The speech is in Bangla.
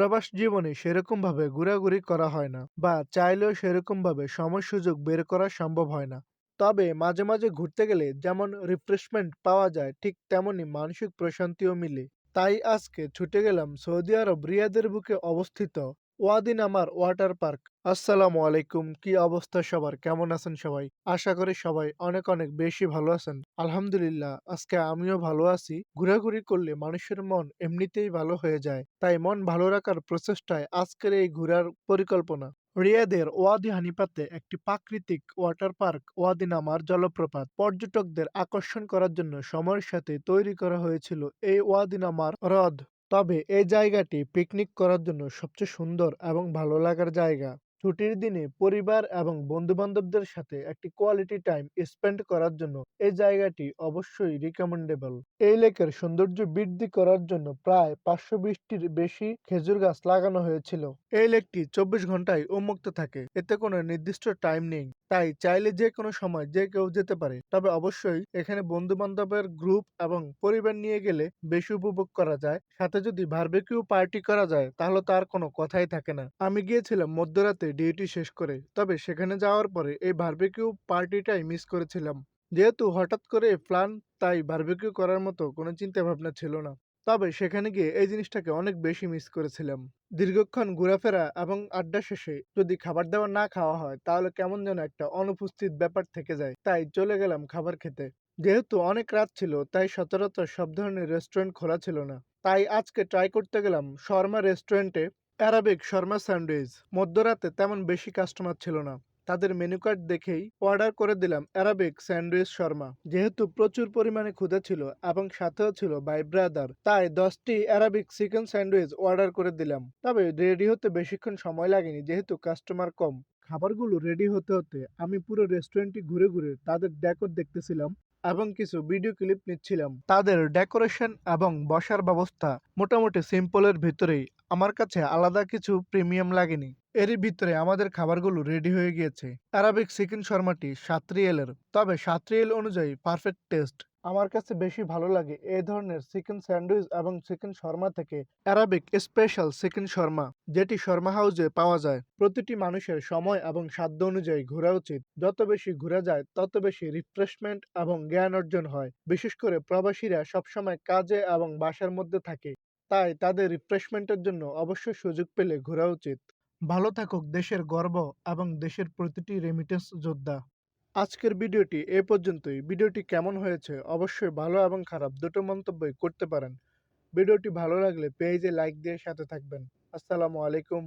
প্রবাস জীবনে সেরকমভাবে ঘোরাঘুরি করা হয় না বা চাইলেও সেরকমভাবে সময় সুযোগ বের করা সম্ভব হয় না। তবে মাঝে মাঝে ঘুরতে গেলে যেমন রিফ্রেশমেন্ট পাওয়া যায়, ঠিক তেমনি মানসিক প্রশান্তিও মিলে। তাই আজকে ছুটে গেলাম সৌদি আরব রিয়াদের বুকে অবস্থিত ওয়াদিন আমার ওয়াটার পার্ক। আসসালামু আলাইকুম, কি অবস্থা সবার? কেমন আছেন সবাই? আশা করি সবাই অনেক অনেক বেশি ভালো আছেন। আলহামদুলিল্লাহ, আজকে আমিও ভালো আছি। ঘোরাঘুরি করলে মানুষের মন এমনিতেই ভালো হয়ে যায়। তাই মন ভালো রাখার প্রচেষ্টায় আজকের এই ঘোরার পরিকল্পনা। রিয়াদের ওয়াদি হানিপাতে একটি প্রাকৃতিক ওয়াটার পার্ক ওয়াদি নামার জলপ্রপাত। পর্যটকদের আকর্ষণ করার জন্য সময়ের সাথে তৈরি করা হয়েছিল এই ওয়াদি নামার হ্রদ। তবে এই জায়গাটি পিকনিক করার জন্য সবচেয়ে সুন্দর এবং ভালো লাগার জায়গা। ছুটির দিনে পরিবার এবং বন্ধু-বান্ধবদের সাথে একটি কোয়ালিটি টাইম স্পেন্ড করার জন্য এই জায়গাটি অবশ্যই রিকমেন্ডেবল এই লেকের সৌন্দর্য বৃদ্ধি করার জন্য প্রায় পাঁচশো বিশটির বেশি খেজুর গাছ লাগানো হয়েছিল। এই লেকটি চব্বিশ ঘন্টায় উন্মুক্ত থাকে, এতে কোনো নির্দিষ্ট টাইম নেই, তাই চাইলে যে কোনো সময় যে কেউ যেতে পারে। তবে অবশ্যই এখানে বন্ধু বান্ধবের গ্রুপ এবং পরিবার নিয়ে গেলে বেশি উপভোগ করা যায়। সাথে যদি বারবেকিউ পার্টি করা যায়, তাহলে তার কোনো কথাই থাকে না। আমি গিয়েছিলাম মধ্যরাতে ডিউটি শেষ করে। তবে সেখানে যাওয়ার পরে এই বারবেকিউ পার্টিটাই মিস করেছিলাম। যেহেতু হঠাৎ করে প্ল্যান তাই বারবেকিউ করার মতো কোনো চিন্তা ভাবনা ছিল না। তবে সেখানে গিয়ে এই জিনিসটাকে অনেক বেশি মিস করেছিলাম। দীর্ঘক্ষণ ঘোরাফেরা এবং আড্ডা শেষে যদি খাবার দাবার না খাওয়া হয়, তাহলে কেমন যেন একটা অনুপস্থিত ব্যাপার থেকে যায়। তাই চলে গেলাম খাবার খেতে। যেহেতু অনেক রাত ছিল, তাই সচরাচর সব ধরনের রেস্টুরেন্ট খোলা ছিল না। তাই আজকে ট্রাই করতে গেলাম শর্মা রেস্টুরেন্টে অ্যারাবিক শর্মা স্যান্ডউইচ। মধ্যরাতে তেমন বেশি কাস্টমার ছিল না। তাদের মেনু কার্ড দেখেই অর্ডার করে দিলাম অ্যারাবিক স্যান্ডউইচ শর্মা। যেহেতু প্রচুর পরিমাণে ক্ষুধা ছিল এবং সাথেও ছিল বাই ব্রাদার, তাই দশটি অ্যারাবিক চিকেন স্যান্ডউইচ অর্ডার করে দিলাম। তবে রেডি হতে বেশিক্ষণ সময় লাগেনি যেহেতু কাস্টমার কম। খাবারগুলো রেডি হতে হতে আমি পুরো রেস্টুরেন্টটি ঘুরে ঘুরে তাদের ডেকোর দেখতেছিলাম এবং কিছু ভিডিও ক্লিপ নিচ্ছিলাম। তাদের ডেকোরেশন এবং বসার ব্যবস্থা মোটামুটি সিম্পলের ভিতরেই আমার কাছে আলাদা কিছু প্রিমিয়াম লাগেনি। এরই ভিতরে আমাদের খাবারগুলো রেডি হয়ে গিয়েছে। অ্যারাবিক চিকেন শর্মাটি সাত রিয়েলের তবে সাত রিয়েল অনুযায়ী পারফেক্ট টেস্ট আমার কাছে বেশি ভালো লাগে এই ধরনের চিকেন স্যান্ডউইচ এবং চিকেন শর্মা থেকে অ্যারাবিক স্পেশাল চিকেন শর্মা, যেটি শর্মা হাউসে পাওয়া যায়। প্রতিটি মানুষের সময় এবং সাধ্য অনুযায়ী ঘোরা উচিত। যত বেশি ঘোরা যায়, তত বেশি রিফ্রেশমেন্ট এবং জ্ঞান অর্জন হয়। বিশেষ করে প্রবাসীরা সবসময় কাজে এবং বাসার মধ্যে থাকে। তাই তাদের রিফ্রেশমেন্টের জন্য অবশ্যই সুযোগ পেলে ঘোরা উচিত। ভালো থাকুক দেশের গর্ব এবং দেশের প্রতিটি রেমিটেন্স যোদ্ধা। আজকের ভিডিওটি এ পর্যন্তই। ভিডিওটি কেমন হয়েছে অবশ্যই ভালো এবং খারাপ দুটো মন্তব্যই করতে পারেন। ভিডিওটি ভালো লাগলে পেজে লাইক দিয়ে সাথে থাকবেন। আসসালামু আলাইকুম।